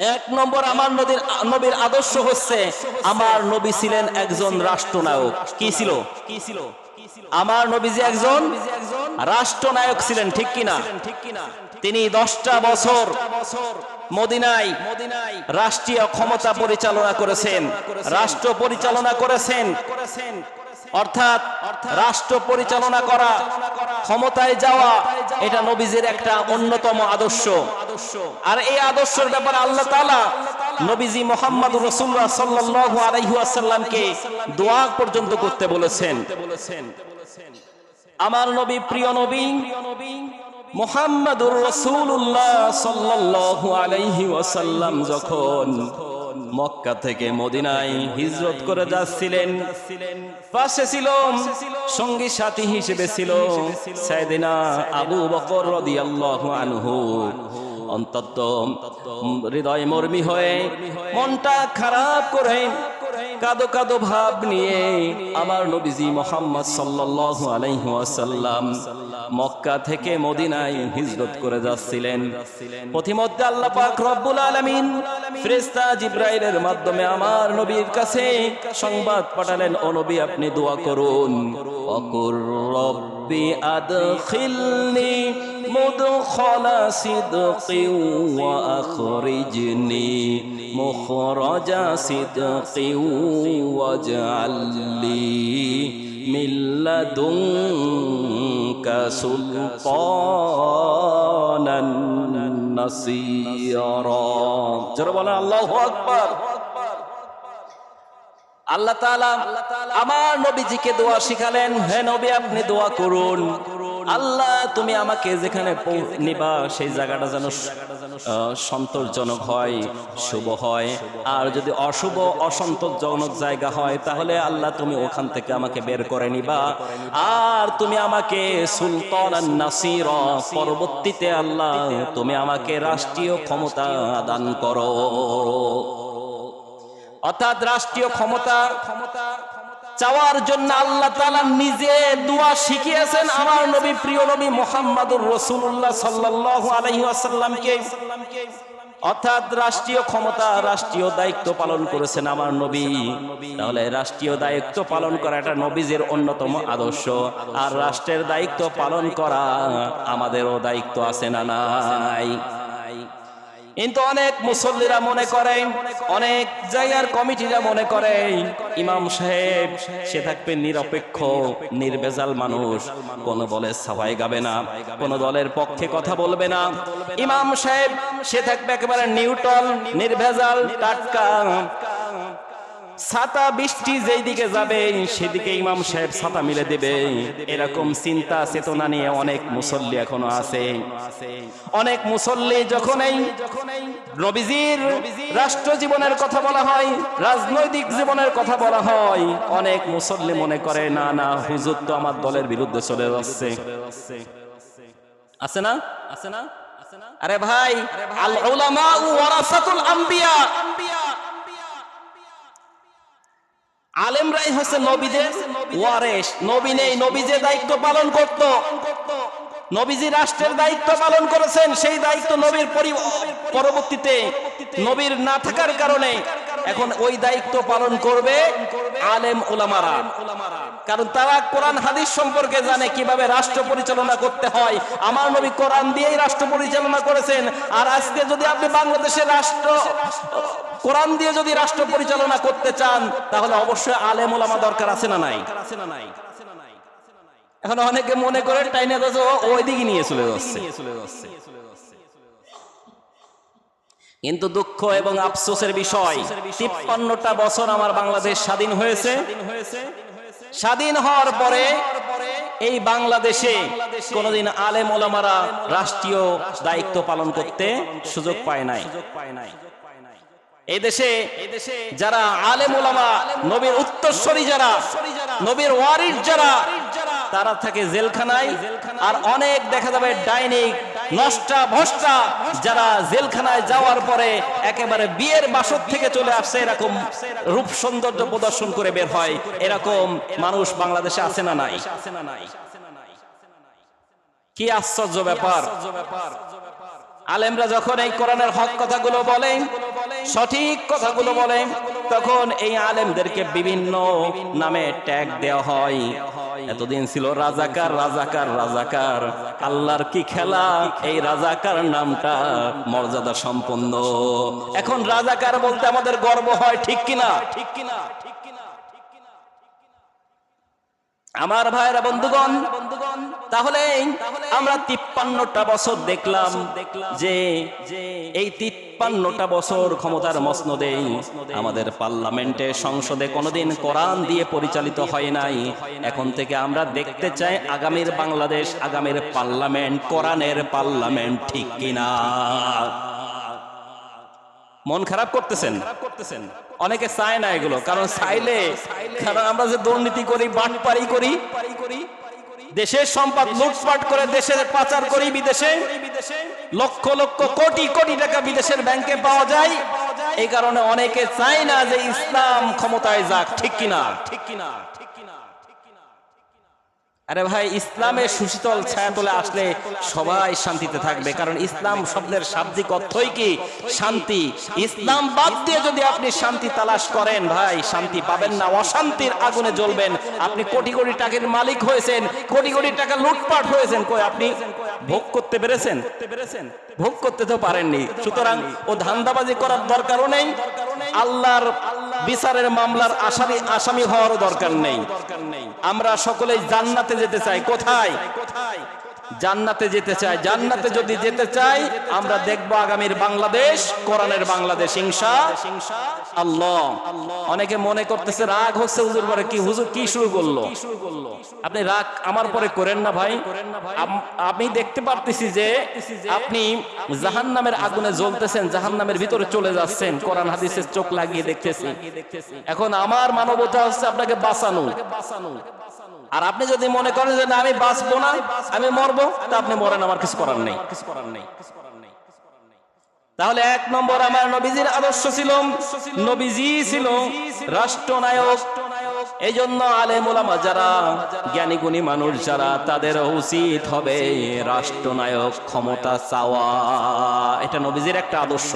এক নম্বর আমার নদীর, নবীর আদর্শ হচ্ছে আমার নবী ছিলেন একজন রাষ্ট্রনায়ক। কি ছিল? কি ছিল আমার নবীজি একজন রাষ্ট্রনায়ক ছিলেন, ঠিক কিনা? তিনি দশটা বছর মদিনায় রাষ্ট্রীয় ক্ষমতা পরিচালনা করেছেন, রাষ্ট্র পরিচালনা করেছেন। অর্থাৎ রাষ্ট্র পরিচালনা করা, ক্ষমতায় যাওয়া, এটা নবীজির একটা অন্যতম আদর্শ। আর এই আদর্শের ব্যাপারে আল্লাহ তাআলা নবীজি মোহাম্মদ রসুল্লাহ সাল্লাল্লাহু আলাইহুয়াসাল্লামকে দোয়া পর্যন্ত করতে বলেছেন। আমার নবী, প্রিয় নবী, মোহাম্মদুর রসুল্লাহ সাল্লাল্লাহু আলাইহি ওয়াসাল্লাম যখন মক্কা থেকে মদিনায় হিজরত করে যাচ্ছিলেন। পাশে ছিল সঙ্গী সাথী হিসেবে ছিল সাইদিনা আবু বকর রাদিয়াল্লাহু আনহু। অন্তত হৃদয় মর্মী হয়ে মনটা খারাপ করে কাদো কাদো ভাব নিয়ে আমার নবীজি মোহাম্মদ সাল্লাল্লাহু আলাইহি ওয়াসাল্লাম মক্কা থেকে মদিনায় হিজরত করে যাচ্ছিলেন। পথিমধ্যে আল্লাহ পাক রব্বুল আলামিন ফেরেশতা জিব্রাইলের মাধ্যমে আমার নবীর কাছে সংবাদ পাঠালেন, ও নবী, আপনি দোয়া করুন। অকুর রব্বি আদখিলনি মুদখালা সিদকি ওয়া আখরিজনি। মুখরাজা সিদকি ওয়াজআললি মিন লাদুনকা সুলতানান নাসীরা জোরে বলেন, আল্লাহু আকবার। আল্লাহ তাআলা আমার নবীজিকে দোয়া শিখালেন, হে নবী, আপনি দোয়া করুন। আল্লাহ, তুমি আমাকে যেখানে নিবা, সেই জায়গাটা যেন সন্তোষজনক হয়, শুভ হয়। আর যদি অশুভ, অসন্তোষজনক জায়গা হয়, তাহলে আল্লাহ তুমি ওখান থেকে আমাকে বের করে নিবা। আর তুমি আমাকে সুলতান নাসির, পরবর্তীতে আল্লাহ তুমি আমাকে রাষ্ট্রীয় ক্ষমতা দান করো। অর্থাৎ রাষ্ট্রীয় ক্ষমতা ক্ষমতা চাওয়ার জন্য আল্লাহ তাআলা নিজে দোয়া শিখিয়েছেন আমার নবী, প্রিয় নবী মোহাম্মদুর রসুল্লাহ সাল্লাল্লাহু আলাইহি ওয়াসাল্লামকে। অর্থাৎ রাষ্ট্রীয় ক্ষমতা, রাষ্ট্রীয় দায়িত্ব পালন করেছেন আমার নবী। তাহলে রাষ্ট্রীয় দায়িত্ব পালন করা এটা নবীজের অন্যতম আদর্শ। আর রাষ্ট্রের দায়িত্ব পালন করা আমাদেরও দায়িত্ব আছে না নাই? কিন্তু অনেক মুসল্লিরা মনে করে, অনেক জায়গার কমিটিরা মনে করে, ইমাম সাহেব সে থাকবে নিরপেক্ষ, নির্বেজাল মানুষ। কোন দলের সভায় গাবে না, কোন দলের পক্ষে কথা বলবে না। ইমাম সাহেব সে থাকবে একেবারে নিউটল নির্ভেজাল টাটকা। ছাতা বৃষ্টি যেই দিকে যাবে, সেদিকে ইমাম সাহেব ছাতা মিলে দেবে। এরকম চিন্তা, চেতনা নিয়ে অনেক মুসল্লি এখনও আছে। অনেক মুসল্লি যখন এই নবীজির রাষ্ট্র জীবনের কথা বলা হয়, রাজনৈতিক জীবনের কথা বলা হয়, অনেক মুসল্লি মনে করে, না না, হুজুর তো আমার দলের বিরুদ্ধে চলে যাচ্ছে। আছে না? আছে না আরে ভাই আল উলামা ওয়ারাসাতুল আম্বিয়া। আলেমরাই হচ্ছে নবীদের ওয়ারেস নবী নেই, নবী যে দায়িত্ব পালন করত, নবীজি রাষ্ট্রের দায়িত্ব পালন করেছেন, সেই দায়িত্ব নবীর পরি- পরবর্তীতে নবীর না থাকার কারণে এখন ওই দায়িত্ব পালন করবে আলেম ওলামারা কারণ তারা কোরআন হাদিস সম্পর্কে জানে কীভাবে রাষ্ট্র পরিচালনা করতে হয়। আমার নবী কোরআন দিয়েই রাষ্ট্র পরিচালনা করেছেন। আর আজকে যদি আপনি বাংলাদেশের রাষ্ট্র, কোরআন দিয়ে যদি রাষ্ট্র পরিচালনা করতে চান, তাহলে অবশ্যই আলেম ওলামা দরকার আছে না নাই? এখন অনেকে মনে করে টাইনে ও ওই দিকে নিয়ে চলে যাচ্ছে। কিন্তু দুঃখ এবং আফসোসের বিষয়, তিপ্পান্নটা বছর আমার বাংলাদেশ স্বাধীন হয়েছে। স্বাধীন হওয়ার পরে এই বাংলাদেশে কোনদিন আলেম ওলামারা রাষ্ট্রীয় দায়িত্ব পালন করতে সুযোগ পায় নাই। এই দেশে যারা আলেম ওলামা, নবীর উত্তরস্বরী যারা, নবীর ওয়ারিস যারা, তারা থাকে জেলখানায়, আর অনেক দেখা যাবে ডাইনিক নষ্টা ভষ্টা, যারা জেলখানায় যাওয়ার পরে একেবারে বিয়ের বাসর থেকে চলে আসছে, এরকম রূপ সৌন্দর্য প্রদর্শন করে বের হয়। এরকম মানুষ বাংলাদেশে আছে না নাই? কি আশ্চর্য ব্যাপার। আলেমরা যখন এই কোরআনের হক কথাগুলো বলেন সঠিক কথাগুলো বলে, তখন এই আলেমদেরকে বিভিন্ন নামে ট্যাগ দেওয়া হয়। এতদিন ছিল রাজাকার রাজাকার রাজাকার। আল্লাহর কি খেলা? এই রাজাকার নামটা মর্যাদা সম্পন্ন। এখন রাজাকার বলতে আমাদের গর্ব হয় ঠিক কিনা? ঠিক কিনা ঠিক কিনা আমার ভাইরা বন্ধুগণ, তাহলে আমরা তিপ্পান্নটা বছর দেখলাম যে এই তিপ্পান্নটা বছর ক্ষমতার মসনদে আমাদের পার্লামেন্টে, সংসদে কোনোদিন কোরআন দিয়ে পরিচালিত হয় নাই। এখন থেকে আমরা দেখতে চাই আগামীর বাংলাদেশ, আগামীর পার্লামেন্ট, কোরআনের পার্লামেন্ট ঠিক কিনা। মন খারাপ করতেছেন করতেছেন? অনেকে চায় না এগুলো, কারণ চাইলে, কারণ আমরা যে দুর্নীতি করি, বাটপারি করি, দেশের সম্পদ লুটপাট করে দেশের পাচার করি বিদেশে, লক্ষ লক্ষ কোটি কোটি টাকা বিদেশের ব্যাংকে পাওয়া যায়। এই কারণে অনেকে চায় না যে ইসলাম ক্ষমতায় যাক, ঠিক কিনা? ঠিক কিনা আরে ভাই, ইসলামের সুশীতল ছায়াতলে আসলে সবাই শান্তিতে থাকবে। কারণ ইসলাম শব্দের শাব্দিক অর্থই কি? শান্তি। ইসলাম বাদ দিয়ে যদি আপনি শান্তি তালাশ করেন, ভাই, শান্তি পাবেন না। অশান্তির আগুনে জ্বলবেন। আপনি কোটি কোটি টাকার মালিক হয়েছেন, কোটি কোটি টাকা লুটপাট হয়েছেন। কই, আপনি ভোগ করতে পেরেছেন? ভোগ করতে তো পারেননি। সুতরাং ও ধান্দাবাজি করার দরকারও নেই। আল্লাহর বিচারের মামলার আসামি আসামি হওয়ারও দরকার নেই। আমরা সকলেই জান্নাতে যেতে চাই। কোথায় কোথায়? জান্নাতে যেতে চাই জান্নাতে যদি যেতে চাই আমরা দেখব আগামীর বাংলাদেশ কোরআনের বাংলাদেশ ইনশা আল্লাহ। অনেকে মনে করতেছে রাগ হচ্ছে হুজুর পরে কি হুজুর কি শুরু করল? আপনি রাগ আমার পরে করেন না ভাই। আমি দেখতে পারতেছি যে আপনি জাহান নামের আগুনে জ্বলতেছেন জাহান নামের ভিতরে চলে যাচ্ছেন কোরআন হাদিসের চোখ লাগিয়ে দেখতেছি এখন আমার মানবতা হচ্ছে আপনাকে বাঁচানো বাঁচানো। আর আপনি যদি মনে করেন যে না, আমি বাঁচবো না, আমি মরবো, তা আপনি মরেন, আমার কিছু করার নেই। কিছু করার নেই তাহলে এক নম্বর আমার নবীজির আদর্শ ছিল, নবীজি ছিল রাষ্ট্রনায়ক। এই জন্য আলেমুলামা যারা জ্ঞানী গুণী মানুষ যারা, তাদের উচিত হবে রাষ্ট্রনায়ক ক্ষমতা চাওয়া। এটা নবীজির একটা আদর্শ।